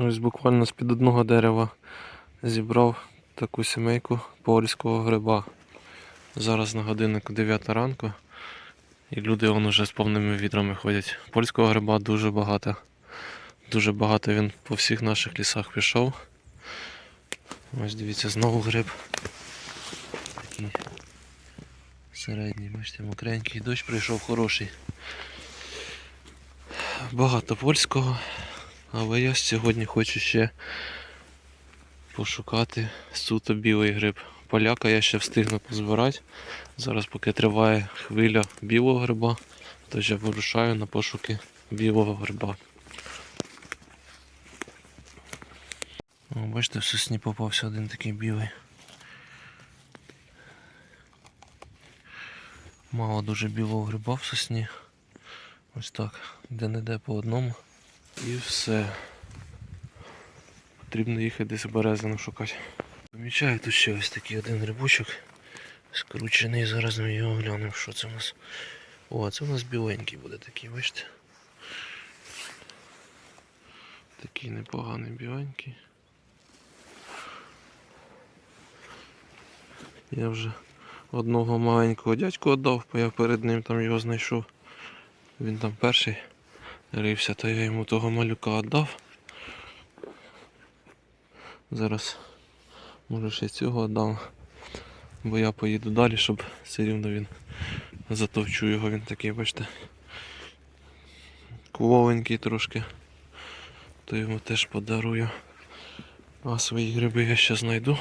Ось буквально з-під одного дерева зібрав таку сімейку польського гриба. Зараз на годиннику 9 ранку. І люди вон уже з повними відрами ходять. Польського гриба дуже багато. Дуже багато він по всіх наших лісах пішов. Ось дивіться, знову гриб. Такий середній, бачите, мокренький. Дощ прийшов хороший. Багато польського. Але я сьогодні хочу ще пошукати суто білий гриб. Поляка я ще встигну позбирати. Зараз поки триває хвиля білого гриба, тож я вирушаю на пошуки білого гриба. О, бачите, в сосні попався один такий білий. Мало дуже білого гриба в сосні. Ось так, де-не-де по одному. І все. Потрібно їхати десь березину шукати. Помічаю тут ще ось такий один грибочок. Скручений, зараз ми його глянемо, що це у нас. О, це у нас біленький буде такий, бачите? Такий непоганий біленький. Я вже одного маленького дядьку віддав, бо я перед ним там його знайшов. Він там перший рився, то я йому того малюка віддав. Зараз може ще цього віддам. Бо я поїду далі, щоб все рівно він затовчу його, він такий, бачите. Кволенький трошки. То йому теж подарую. А свої гриби я ще знайду.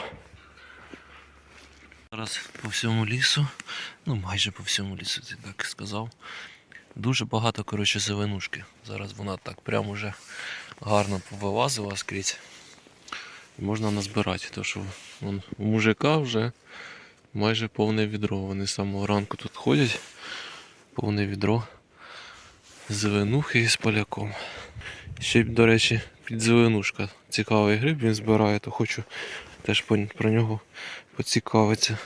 Зараз по всьому лісу, ну майже по всьому лісу, я так сказав. Дуже багато, коротше, зеленушки. Зараз вона так прямо вже гарно повилазила скрізь. І можна назбирати, тому що вон, у мужика вже майже повне відро. Вони з самого ранку тут ходять. Повне відро зеленухи із поляком. Ще, до речі, підзеленушка. Цікавий гриб він збирає, то хочу теж про нього поцікавитися.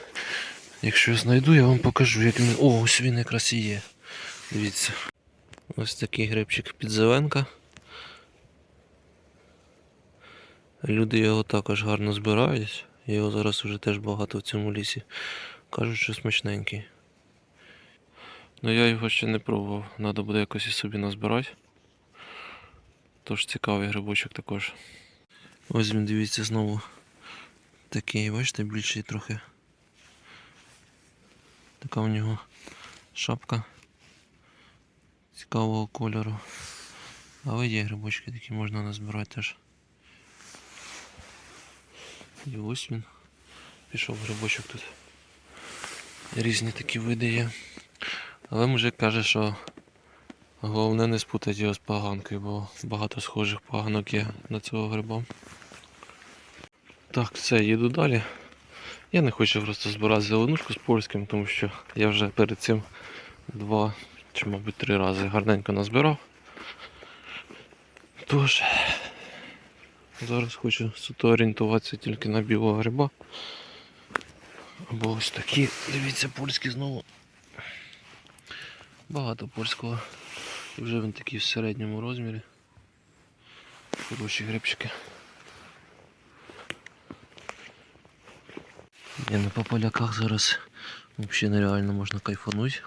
Якщо знайду, я вам покажу, як він. О, ось він якраз і є. Дивіться. Ось такий грибчик підзеленка. Люди його також гарно збирають. Його зараз вже теж багато в цьому лісі. Кажуть, що смачненький. Ну я його ще не пробував. Треба буде якось і собі назбирати. Тож цікавий грибочок також. Ось він, дивіться, знову такий, бачите, більший трохи. Така у нього шапка цікавого кольору. Але є грибочки такі можна назбирати теж. І ось він. Пішов грибочок тут. Різні такі види є. Але мужик каже, що головне не спутати його з поганкою, бо багато схожих поганок є на цього гриба. Так, все, їду далі. Я не хочу просто збирати зеленушку з польським, тому що я вже перед цим два чи, мабуть, три рази гарненько назбирав. Тож, зараз хочу суто орієнтуватися тільки на білого гриба. Або ось такі, дивіться, польські знову. Багато польського. І вже він такий в середньому розмірі. Хороші грибчики. Ні, ну по поляках зараз взагалі нереально можна кайфанути.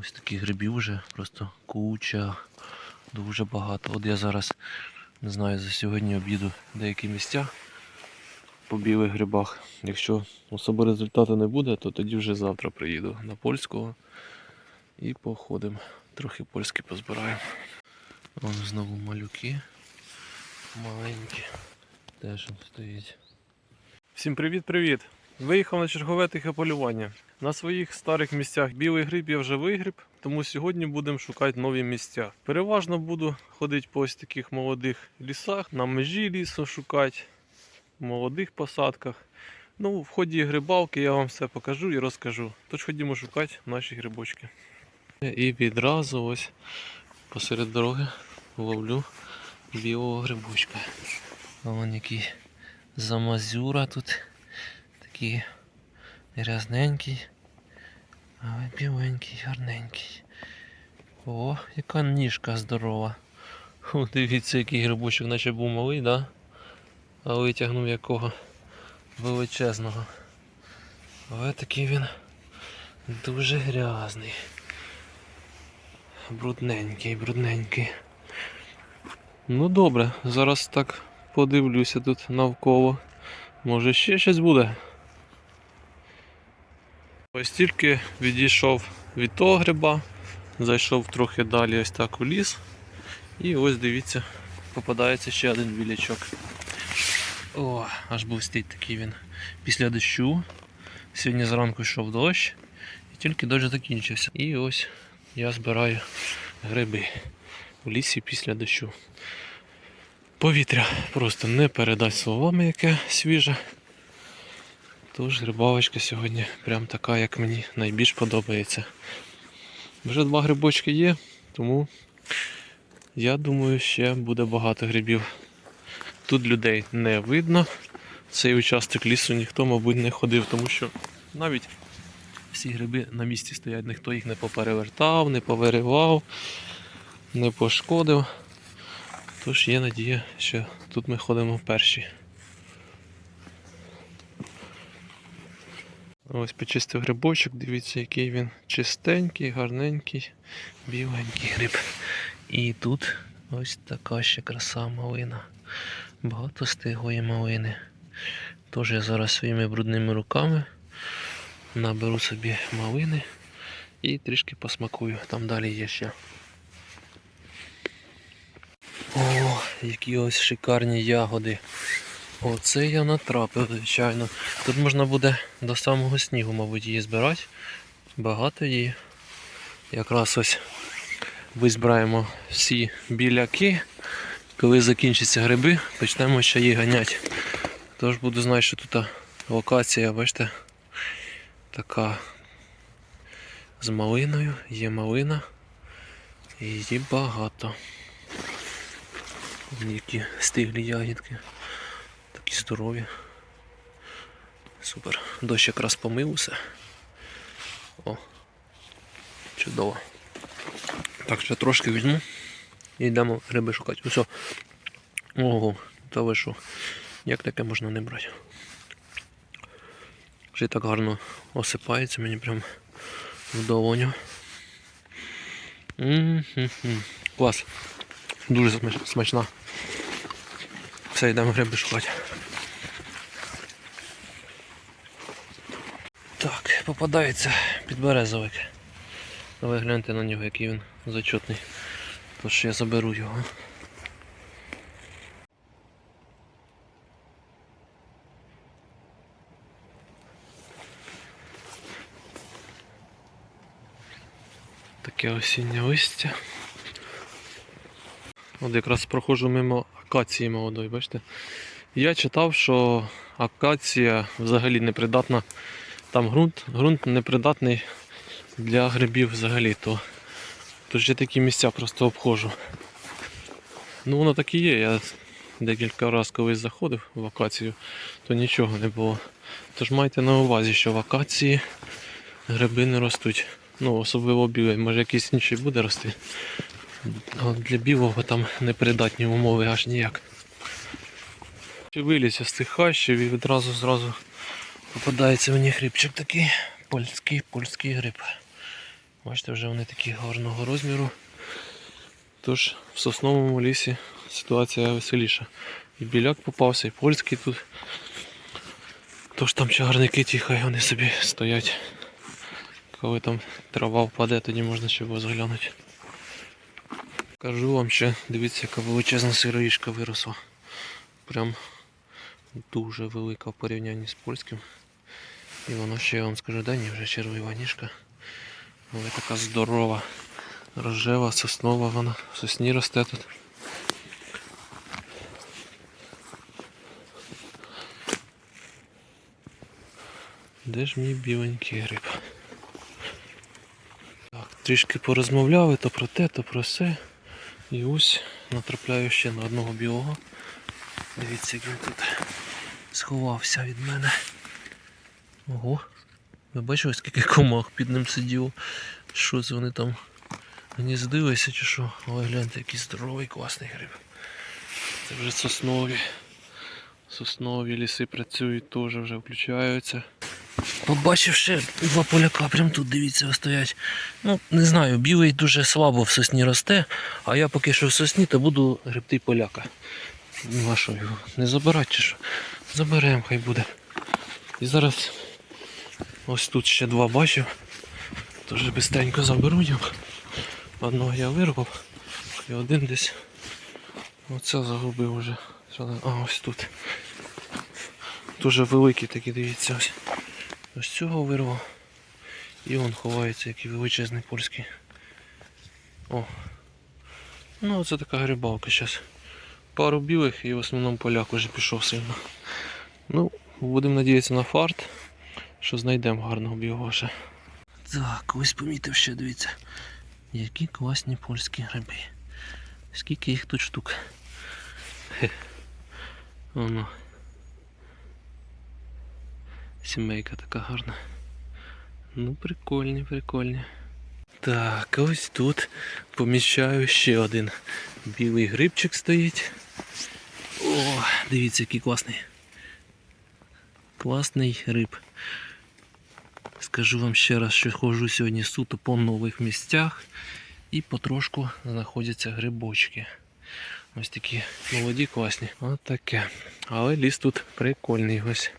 Ось таких грибів вже просто куча, дуже багато. От я зараз не знаю, за сьогодні об'їду деякі місця по білих грибах. Якщо особо результату не буде, то тоді вже завтра приїду на польського і походимо. Трохи польські позбираємо. Вон знову малюки маленькі. Теж стоїть. Всім привіт-привіт! Виїхав на чергове тихе полювання. На своїх старих місцях білий гриб я вже вигріб, тому сьогодні будемо шукати нові місця. Переважно буду ходити по ось таких молодих лісах, на межі лісу шукати, в молодих посадках. Ну, в ході грибалки я вам все покажу і розкажу. Тож ходімо шукати наші грибочки. І відразу ось посеред дороги ловлю білого грибочка. Вон який замазюра тут. Такий грязненький, але біленький, гарненький. О, яка ніжка здорова. О, дивіться, який грибочок, наче був малий, да? а витягнув якого величезного. Але такий він дуже грязний. Брудненький, брудненький. Ну добре, зараз так подивлюся тут навколо. Може ще щось буде. Ось тільки відійшов від того гриба, зайшов трохи далі ось так в ліс. І ось дивіться, попадається ще один білячок. О, аж стій такий він. Після дощу. Сьогодні зранку йшов дощ, і тільки дощ закінчився. І ось я збираю гриби в лісі після дощу. Повітря просто не передать словами, яке свіже. Тож грибалочка сьогодні прям така, як мені найбільш подобається. Вже два грибочки є, тому я думаю, ще буде багато грибів. Тут людей не видно. Цей участок лісу ніхто, мабуть, не ходив, тому що навіть всі гриби на місці стоять, ніхто їх не поперевертав, не повиривав, не пошкодив. Тож є надія, що тут ми ходимо перші. Ось почистив грибочок, дивіться, який він чистенький, гарненький, біленький гриб. І тут ось така ще краса малина. Багато стиглої малини. Тож я зараз своїми брудними руками наберу собі малини і трішки посмакую. Там далі є ще. О, які ось шикарні ягоди. Оце я натрапив, звичайно. Тут можна буде до самого снігу, мабуть, її збирати. Багато її. Якраз ось визбираємо всі біляки. Коли закінчаться гриби, почнемо ще її ганяти. Тож буду знати, що тут локація, бачите, така з малиною, є малина. І її багато. Які стиглі ягідки. Такі здорові. Супер. Дощ якраз помив усе. О. Чудово. Так, ще трошки візьму і йдемо гриби шукати. Усе. Ого, та ви що? Як таке можна не брати? Вже так гарно осипається мені прям в долоню. Клас. Дуже смач- смачна. Все, йдемо гриби шукати. Так, попадається підберезовик. Ви гляньте на нього, який він зачетний. Тож я заберу його. Таке осіннє листя. От якраз проходжу мимо акації молодої, бачите? Я читав, що акація взагалі непридатна. Там ґрунт, ґрунт непридатний для грибів взагалі. То, тож я такі місця просто обходжу. Ну воно так і є. Я декілька разів колись заходив в акацію, то нічого не було. Тож майте на увазі, що в акації гриби не ростуть. Ну, особливо білий, може якийсь інший буде рости. Для білого там непридатні умови аж ніяк. Виліз я з тих хащів і відразу зразу попадається мені грибчик такий польський, польський гриб. Бачите, вже вони такі гарного розміру. Тож в сосновому лісі ситуація веселіша. І біляк попався, і польський тут. Тож там чагарники ті, хай вони собі стоять. Коли там трава впаде, тоді можна ще розглянути. Кажу вам ще, дивіться, яка величезна сироїшка виросла. Прям дуже велика в порівнянні з польським. І воно ще я вам скажу, да ні, вже червива ніжка. Але така здорова, рожева, соснова вона, в сосні росте тут. Де ж мій біленький гриб? Так, трішки порозмовляли то про те, то про все. І ось натрапляю ще на одного білого. Дивіться, як він тут сховався від мене. Ого. Ви бачили, скільки комах під ним сиділо? Що це вони там гніздилися чи що. Ой, гляньте, який здоровий класний гриб. Це вже соснові. Соснові ліси працюють, теж вже включаються. Побачив ще два поляка, прям тут дивіться, стоять. Ну, не знаю, білий дуже слабо в сосні росте, а я поки що в сосні, то буду гребти поляка. Ну що його? Не забирати чи що? Заберемо, хай буде. І зараз ось тут ще два бачив. Тож бистренько заберу їх. Одного я вирвав, і один десь. Оце загубив вже. А ось тут. Дуже великий такий, дивіться ось. Ось цього вирвав. І он ховається, який величезний польський. О. Ну оце така грибалка зараз. Пару білих і в основному поляк уже пішов сильно. Ну, будемо надіятися на фарт, що знайдемо гарного білого ще. Так, ось помітив ще, дивіться. Які класні польські гриби. Скільки їх тут штук? Воно. Сімейка така гарна. Ну, прикольні, прикольні. Так, ось тут поміщаю ще один білий грибчик стоїть. О, дивіться, який класний. Класний гриб. Скажу вам ще раз, що ходжу сьогодні суто по нових місцях і потрошку знаходяться грибочки. Ось такі молоді, класні. От таке. Але ліс тут прикольний. Ось.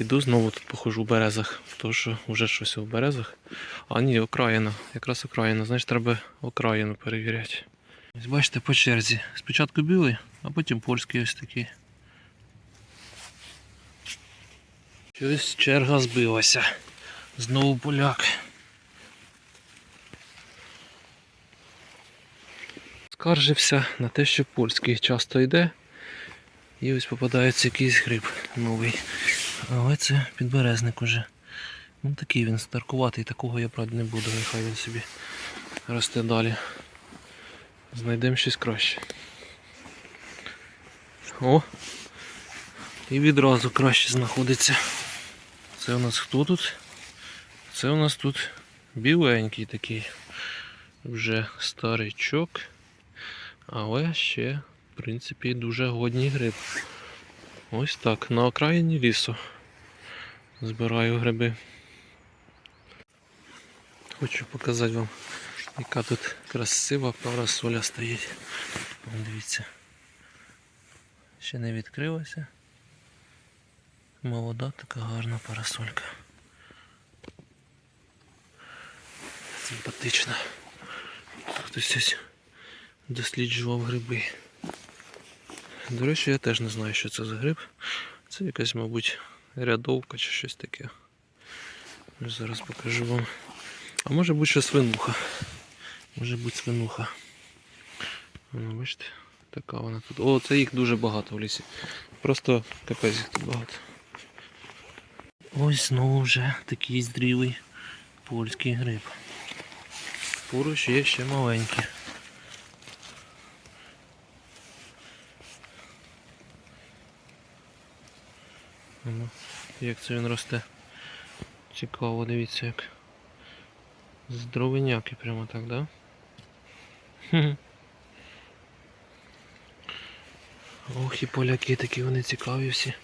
Піду знову тут похожу в березах. То що вже щось у березах. А ні, окраїна. Якраз окраїна. Значить треба окраїну перевіряти. Ось бачите по черзі. Спочатку білий, а потім польський ось такий. Щось черга збилася. Знову поляк. Скаржився на те, що польський часто йде. І ось попадається якийсь гриб новий. Але це підберезник уже. Ну такий він старкуватий, такого я правда не буду, нехай він собі росте далі. Знайдемо щось краще. О! І відразу краще знаходиться. Це у нас хто тут? Це у нас тут біленький такий. Вже старичок. Але ще, в принципі, дуже годній гриб. Ось так, на окраїні лісу. Збираю гриби. Хочу показати вам, яка тут красива парасоля стоїть. Дивіться. Ще не відкрилася. Молода така гарна парасолька. Симпатична. Хтось ось досліджував гриби. До речі, я теж не знаю, що це за гриб. Це якась, мабуть, рядовка чи щось таке. Зараз покажу вам. А може бути ще свинуха. Може бути свинуха. Воно, бачите, така вона тут. О, це їх дуже багато в лісі. Просто капець їх тут багато. Ось знову вже такий здрілий польський гриб. Поруч є ще маленькі. Ну, як це він росте. Цікаво, дивіться як. Здоровеняки прямо так, да? Ох і поляки такі вони цікаві всі.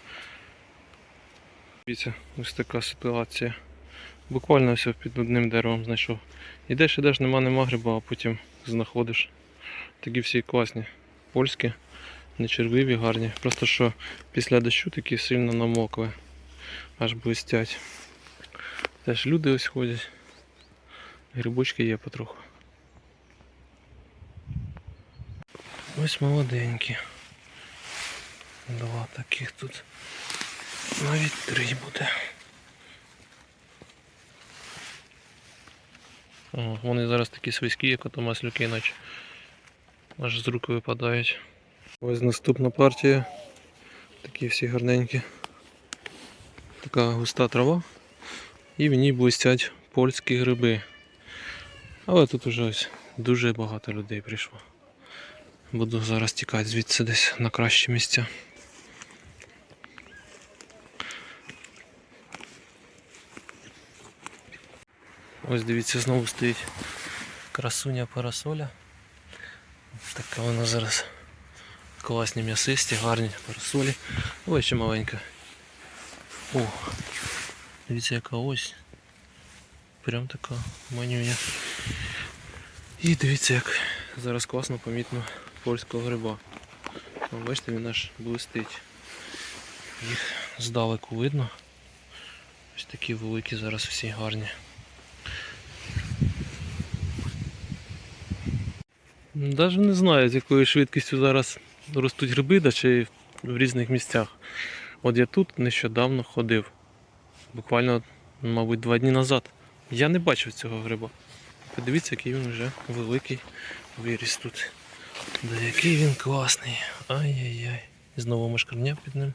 Дивіться, ось така ситуація. Буквально все під одним деревом знайшов. Ідеш, ідеш, нема, нема гриба, а потім знаходиш. Такі всі класні. Польські, не червиві, гарні. Просто що після дощу такі сильно намокли. Аж блистять. Теж люди ось ходять. Грибочки є потроху. Ось молоденькі. Два таких тут. Навіть три буде. О, вони зараз такі свиські, як ото маслюки, наче аж з рук випадають. Ось наступна партія. Такі всі гарненькі. Така густа трава. І в ній блистять польські гриби. Але тут уже ось дуже багато людей прийшло. Буду зараз тікати звідси десь на кращі місця. Ось дивіться, знову стоїть Красуня парасоля. Така вона зараз. Класні м'ясисті, гарні парасолі. Ой, ще маленька. О, дивіться яка ось. Прям така манюня. І дивіться як зараз класно помітно польського гриба. О, бачите, він аж блистить. Їх здалеку видно. Ось такі великі зараз всі гарні. Навіть не знаю, з якою швидкістю зараз ростуть гриби, чи в різних місцях. От я тут нещодавно ходив. Буквально, мабуть, два дні назад. Я не бачив цього гриба. Подивіться, який він вже великий виріс тут. Да який він класний. Ай-яй-яй. І знову мошкарня під ним.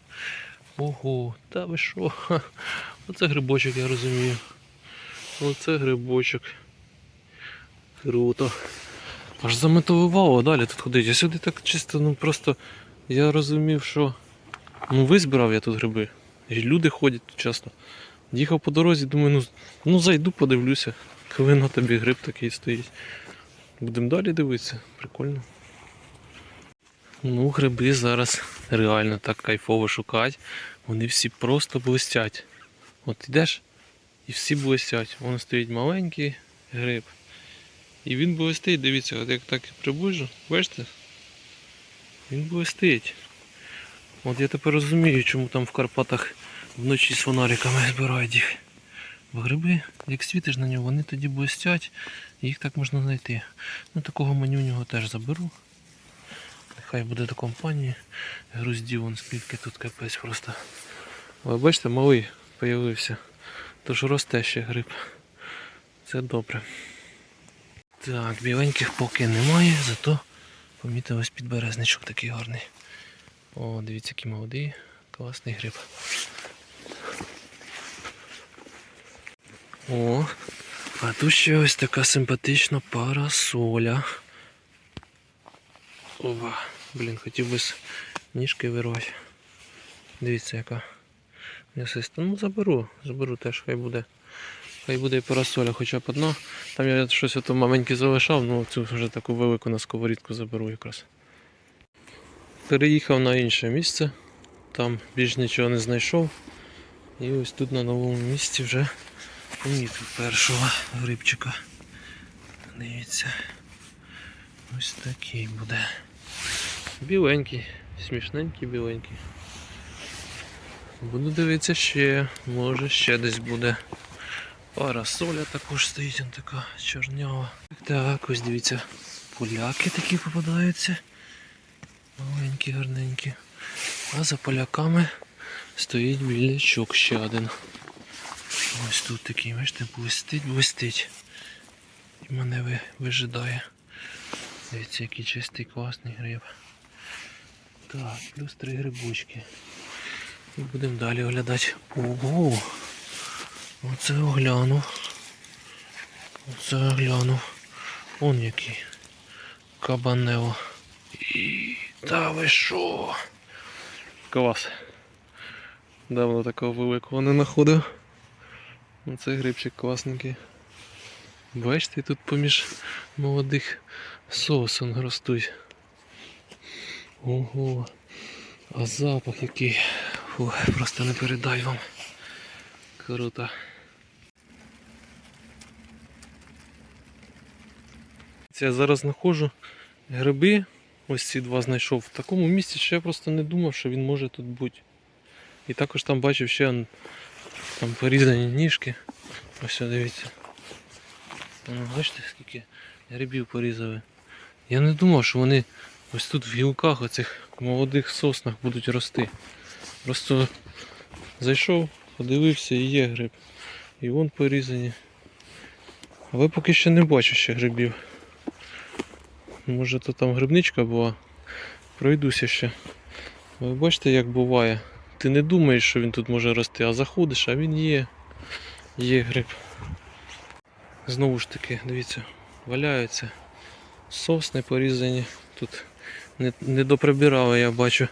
Ого, та ви що? Оце грибочок, я розумію. Оце грибочок. Круто. Аж замотивувало далі тут ходити. Я сюди так чисто, ну просто я розумів, що ну визбирав я тут гриби. І люди ходять тут часто. Їхав по дорозі, думаю, ну, ну зайду, подивлюся. Коли тобі гриб такий стоїть. Будемо далі дивитися. Прикольно. Ну, гриби зараз реально так кайфово шукати. Вони всі просто блистять. От йдеш і всі блистять. Вон стоїть маленький гриб. І він блистить, дивіться, от як так приближу, бачите? Він блистить. От я тепер розумію, чому там в Карпатах вночі з фонариками збирають їх. Бо гриби, як світиш на нього, вони тоді блистять, їх так можна знайти. Ну такого манюнього теж заберу. Нехай буде до компанії. Груздів вон скільки тут капець просто. Але бачите, малий появився. Тож росте ще гриб. Це добре. Так, біленьких поки немає, зато помітив ось підберезничок такий гарний. О, дивіться, який молодий, класний гриб. О, а тут ще ось така симпатична парасоля. Ова, блін, хотів би з ніжки вирвати. Дивіться, яка м'ясиста. Ну заберу, заберу теж, хай буде. Хай буде і парасоля хоча б одна. Там я щось ото маленьке залишав, ну цю вже таку велику на сковорідку заберу якраз. Переїхав на інше місце, там більш нічого не знайшов. І ось тут на новому місці вже помітив першого грибчика. Дивіться. Ось такий буде. Біленький, смішненький біленький. Буду дивитися ще, може ще десь буде. Парасоля також стоїть, он така чорнява. Так, ось дивіться, поляки такі попадаються. Маленькі, гарненькі. А за поляками стоїть білячок ще один. Ось тут такий, бачите, блистить, блистить. І мене ви- вижидає. Дивіться, який чистий, класний гриб. Так, плюс три грибочки. І будемо далі оглядати. Ого! Оце оглянув. Оце оглянув. Он який. Кабанео. І... Та ви що? Клас. Давно такого великого не знаходив. Оце грибчик класненький. Бачите, тут поміж молодих сосен ростуть. Ого. А запах який. Фу, просто не передай вам. Круто. Це я зараз знаходжу гриби. Ось ці два знайшов в такому місці, що я просто не думав, що він може тут бути. І також там бачив ще там порізані ніжки. Ось дивіться. Ну, бачите, скільки грибів порізали. Я не думав, що вони ось тут в гілках оцих молодих соснах будуть рости. Просто зайшов, подивився і є гриб. І вон порізані. Але поки що не бачу ще грибів. Може то там грибничка була. Пройдуся ще. Ви бачите, як буває. Ти не думаєш, що він тут може рости, а заходиш, а він є. Є гриб. Знову ж таки, дивіться, валяються. Сосни порізані. Тут не, не доприбирали, я бачу.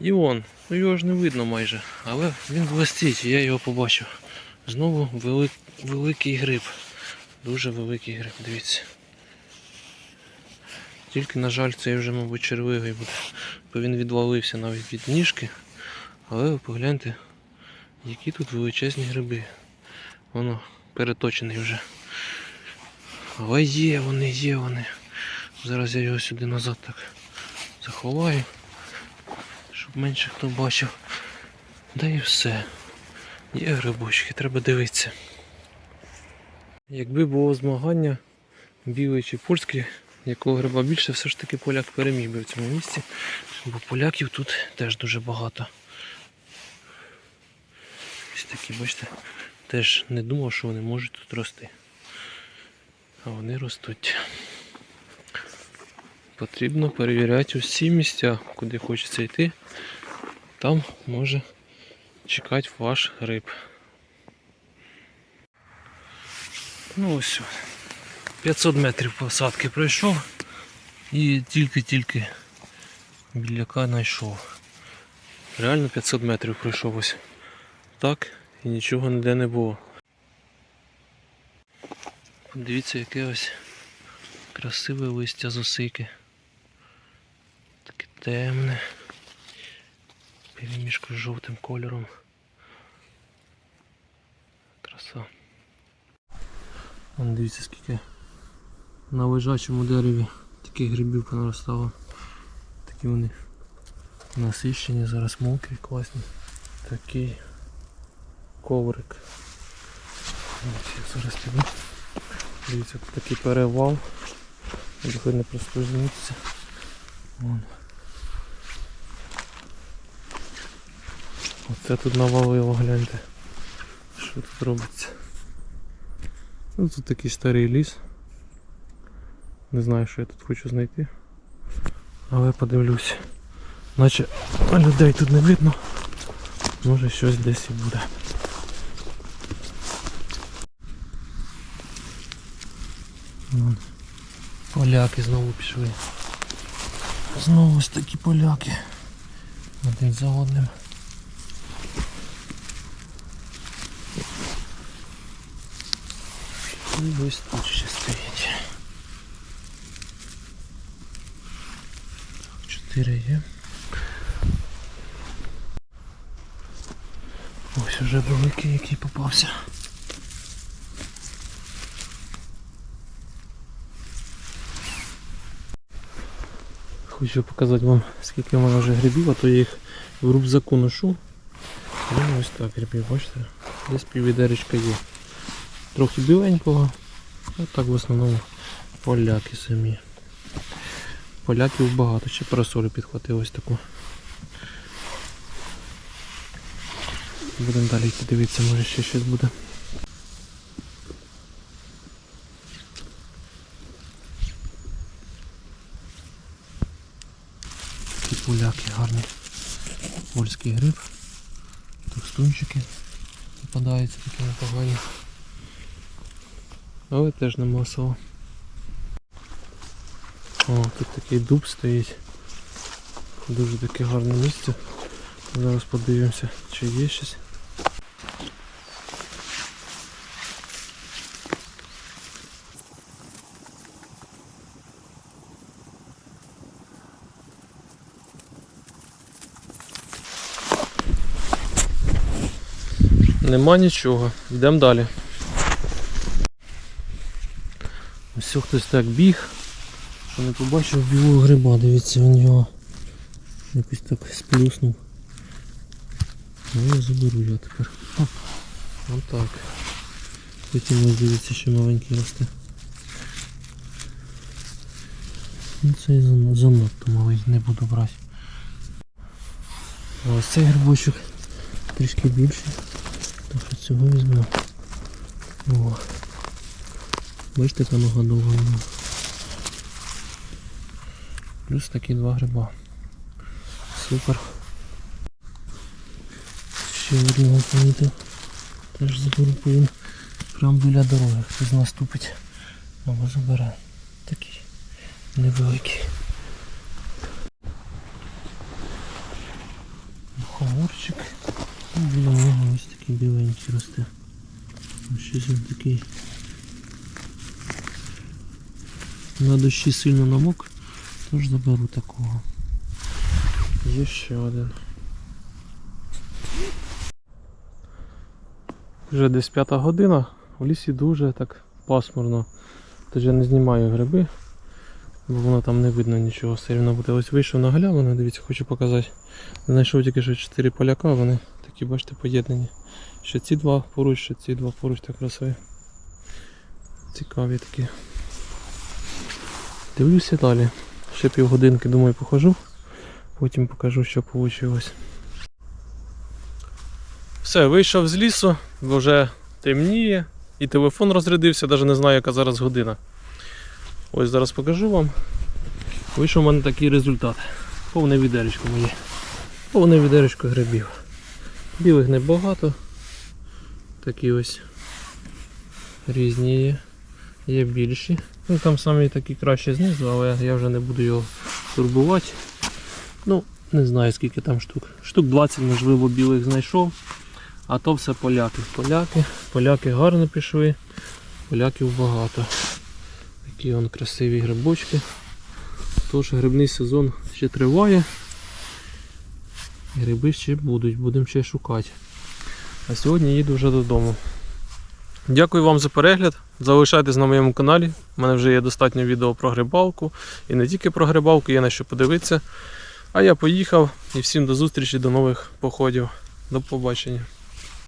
І вон, ну його ж не видно майже, але він блистить, я його побачив. Знову велик, великий гриб. Дуже великий гриб, дивіться. Тільки, на жаль, цей вже, мабуть, червивий буде. Бо він відвалився навіть від ніжки. Але ви погляньте, які тут величезні гриби. Воно переточений вже. Але є вони, є вони. Зараз я його сюди назад так заховаю, щоб менше хто бачив. Да і все. Є грибочки, треба дивитися. Якби було змагання білий чи польський, якого гриба більше, все ж таки поляк переміг би в цьому місці, бо поляків тут теж дуже багато. Ось такі, бачите, теж не думав, що вони можуть тут рости. А вони ростуть. Потрібно перевіряти усі місця, куди хочеться йти. Там може чекати ваш гриб. Ну ось. 500 метрів посадки пройшов і тільки-тільки біляка знайшов. Реально 500 метрів пройшов ось. Так і нічого ніде не було. Подивіться, яке ось красиве листя з осики. Таке темне. Перемішку з жовтим кольором. Краса. Вон дивіться скільки на лежачому дереві таких грибів понаростало. Такі вони насищені, зараз мокрі, класні. Такий коврик. Зараз піду. Дивіться, тут такий перевал. Трохи не проскользнутися. Вон. Оце тут навалило, гляньте. Що тут робиться. Ну, тут такий старий ліс. Не знаю, що я тут хочу знайти. Але подивлюсь. Наче людей тут не видно. Може щось десь і буде. Поляки знову пішли. Знову ж такі поляки. Один за одним. І ось тут ще стоїть. Так, є. Ось уже великий, який попався. Хочу показати вам, скільки в мене вже грибів, а то я їх в рюкзаку ношу. Ну, ось так грибів, бачите? Десь піввідеречка є. Трохи біленького, а так в основному поляки самі. Поляків багато, ще парасолю підхватив ось таку. Будемо далі йти дивитися, може ще щось буде. Такі поляки гарні. Польський гриб. Товстунчики попадаються такі непогані. Але теж не масово. О, тут такий дуб стоїть. Дуже таке гарне місце. Зараз подивимося, чи є щось. Нема нічого, йдемо далі. Ось хтось так біг, не побачив білого гриба, дивіться він його якось так сплюснув. Ну я заберу його тепер. Оп. Отак. Потім ось дивіться, що маленький росте. Ну цей занадто малий, не буду брати. Ось цей грибочок трішки більший. Так що цього візьму. О. Бачите, яка нога довга. Плюс такі два гриба. Супер. Ще одного помітив. Теж заберу, бо він прямо біля дороги. Хтось наступить. Або забере. Такий невеликий. Мухоморчик. Біля нього ось такий біленький росте. Щось він такий. На дощі сильно намок, Тож заберу такого. Є ще один. Вже десь п'ята година, в лісі дуже так пасмурно. Тож я не знімаю гриби, бо воно там не видно нічого. Все рівно буде. Ось вийшов на галявину, дивіться, хочу показати. Знайшов тільки що 4 поляка, вони такі, бачите, поєднані. Ще ці два поруч, ще ці два поруч так красиві. Цікаві такі. Дивлюся далі. Ще півгодинки, думаю, похожу. Потім покажу, що вийшло. Все, вийшов з лісу, вже темніє. І телефон розрядився, навіть не знаю, яка зараз година. Ось зараз покажу вам. Вийшов у мене такий результат. Повне відеречко моє. Повне відеречко грибів. Білих небагато. Такі ось різні є. Є більші. Ну там самі такі кращі знизу, але я вже не буду його турбувати. Ну, не знаю скільки там штук. Штук 20, можливо, білих знайшов. А то все поляки. Поляки. Поляки гарно пішли. Поляків багато. Такі вон красиві грибочки. Тож грибний сезон ще триває. Гриби ще будуть, будемо ще шукати. А сьогодні їду вже додому. Дякую вам за перегляд. Залишайтесь на моєму каналі. У мене вже є достатньо відео про грибалку. І не тільки про грибалку, є на що подивитися. А я поїхав і всім до зустрічі, до нових походів. До побачення.